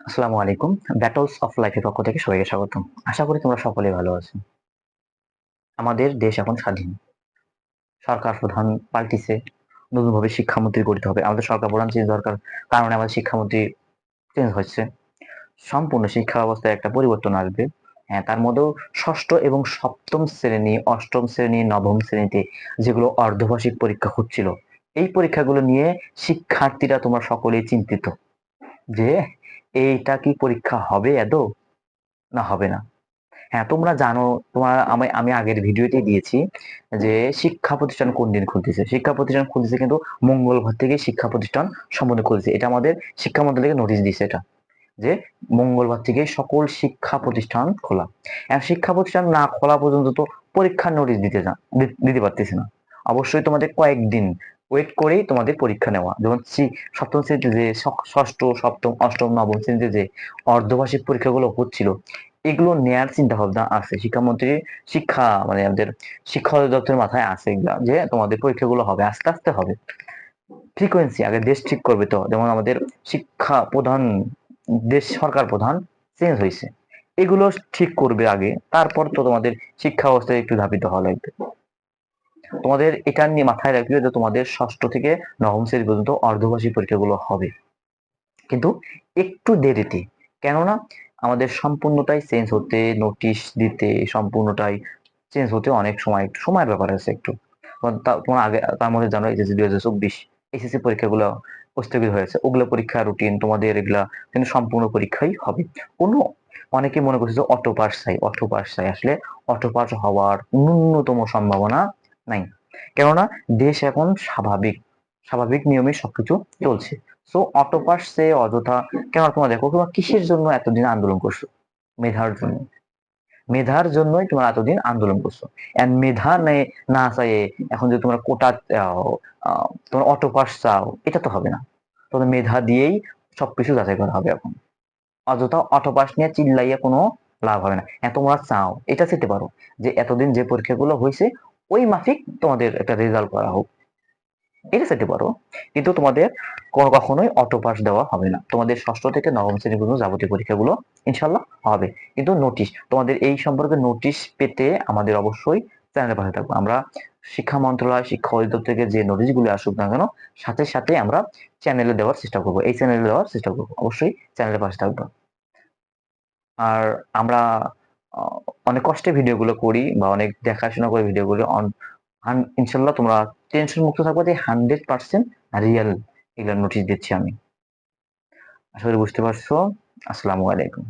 আসসালামু আলাইকুম। Battles of লাইফের পক্ষ থেকে সবাইকে স্বাগতম। আশা করি তোমরা সকলেই ভালো আছো। আমাদের দেশ এখন স্বাধীন। সরকার, প্রধান পাল্টিছে। নতুনভাবে শিক্ষামন্ত্রী গঠিত হবে। আমাদের সরকার প্রধান চেঞ্জ দরকার কারণে আমাদের শিক্ষামন্ত্রী চেঞ্জ হচ্ছে। সম্পূর্ণ শিক্ষা ব্যবস্থায় একটা পরিবর্তন আসবে। হ্যাঁ তার মধ্যেও ষষ্ঠ এবং সপ্তম শ্রেণি, অষ্টম শ্রেণি, নবম শ্রেণীতে যেগুলো অর্ধবার্ষিক পরীক্ষা হচ্ছিল, এই পরীক্ষাগুলো নিয়ে শিক্ষার্থীরা তোমরা সকলেই চিন্তিত। যে, এইটা কি পরীক্ষা হবে আদৌ না, হবে না। হ্যাঁ তোমরা জানো, তোমার আমি আমি আগের ভিডিওতে দিয়েছি যে, শিক্ষা প্রতিষ্ঠান কোন দিন খুলতেছে? শিক্ষা প্রতিষ্ঠান খুলতেছে কিন্তু মঙ্গলবার থেকে শিক্ষা প্রতিষ্ঠান সম্বন্ধে খুলছে এটা আমাদের শিক্ষা মন্ত্রণালয়কে নোটিশ দিয়েছে এটা, যে মঙ্গলবার থেকে সকল শিক্ষা প্রতিষ্ঠান খোলা। এখন শিক্ষা প্রতিষ্ঠান না খোলা পর্যন্ত তো পরীক্ষার নোটিশ দিতে দিতে পারতেছে না। অবশ্যই তোমাদের কয়েকদিন ওয়েট করেই তোমাদের পরীক্ষা নেওয়া। যেমন সপ্তম শ্রেণীতে যে ষষ্ঠ, সপ্তম, অষ্টম, নবম শ্রেণীতে যে অর্ধবার্ষিক পরীক্ষাগুলো হচ্ছিল, এগুলো নেয়ার চিন্তা ভাবনা আছে। শিক্ষামন্ত্রী শিক্ষা মানে আমাদের শিক্ষা অধিদপ্তরের মাথায় আছে যে তোমাদের পরীক্ষাগুলো হবে, আস্তে আস্তে হবে। ফ্রিকোয়েন্সি আগে দেশ ঠিক করবে তো। যেমন আমাদের শিক্ষা প্রধান, দেশ সরকার প্রধান চেঞ্জ হয়েছে। এগুলো ঠিক করবে আগে, তারপর তো তোমাদের শিক্ষা ব্যবস্থায় একটু ধাবিত হওয়া লাগবে। তোমাদের এটা নিয়ে মাথায় রাখবে যে তোমাদের ষষ্ঠ থেকে নবম শ্রেণি পর্যন্ত অর্ধবার্ষিক পরীক্ষাগুলো হবে। কিন্তু একটু দেরিতে, কেননা আমাদের সম্পূর্ণটাই চেঞ্জ হতে নোটিশ দিতে সম্পূর্ণটাই চেঞ্জ হতে অনেক সময়, একটু সময়ের ব্যাপার আছে একটু। তোমার আগে, তার মধ্যে জানো এইচএসসি দুই হাজার চব্বিশ, এসএসসি পরীক্ষাগুলো স্থগিত হয়েছে। ওগুলো পরীক্ষা রুটিন তোমাদের এগুলা কিন্তু সম্পূর্ণ পরীক্ষাই হবে। কোনো, অনেকে মনে করছে যে অটো পাস চাই অটো পাস চাই। আসলে অটো পাস হওয়ার ন্যূনতম সম্ভাবনা নাই। কেননা দেশ এখন স্বাভাবিক স্বাভাবিক নিয়মে সবকিছু চলছে। সো অটোপাস সে অযথা কেন তোমার দেখো, তোমার কিসের জন্য এতদিন আন্দোলন করছ? মেধার জন্য। মেধার জন্যই তোমার এতদিন আন্দোলন করছ। এন্ড মেধা নেই না চাই এখন যে তোমার কোটা তোমার অটো পাস চাও, এটা তো হবে না। তোমার মেধা দিয়েই সবকিছু যাচাই করা হবে এখন। অযথা অটো পাস নিয়ে চিল্লাইয়া কোনো লাভ হবে না। হ্যাঁ তোমরা চাও, এটা চেতে পারো যে এতদিন যে পরীক্ষাগুলো হয়েছে ওই মাফিক তোমাদের একটা রেজাল্ট করা হোক। এটা চাইতে পারো কিন্তু তোমাদের কোনো কখনোই অটো পাস দেওয়া হবে না। তোমাদের ষষ্ঠ থেকে নবম শ্রেণি পর্যন্ত যাবতীয় পরীক্ষাগুলো ইনশাল্লাহ হবে। কিন্তু নোটিশ তোমাদের এই সম্পর্কে নোটিশ পেতে আমাদের অবশ্যই চ্যানেলের পাশে থাকব। আমরা শিক্ষা মন্ত্রণালয়, শিক্ষা অধিদপ্তর থেকে যে নোটিশগুলো আসুক না কেন, সাথে সাথে আমরা চ্যানেলে দেওয়ার চেষ্টা করব। এই চ্যানেলে দেওয়ার চেষ্টা করব। অবশ্যই চ্যানেলের পাশে থাকব। আর আমরা অনেক কষ্টে ভিডিওগুলো করি বা অনেক দেখাশোনা করে ভিডিওগুলো ইনশাল্লাহ তোমরা টেনশন মুক্ত থাকব যে হান্ড্রেড পার্সেন্ট রিয়েল এগুলো নোটিশ দিচ্ছি আমি। আশা করি বুঝতে পারছ। আসসালামু আলাইকুম।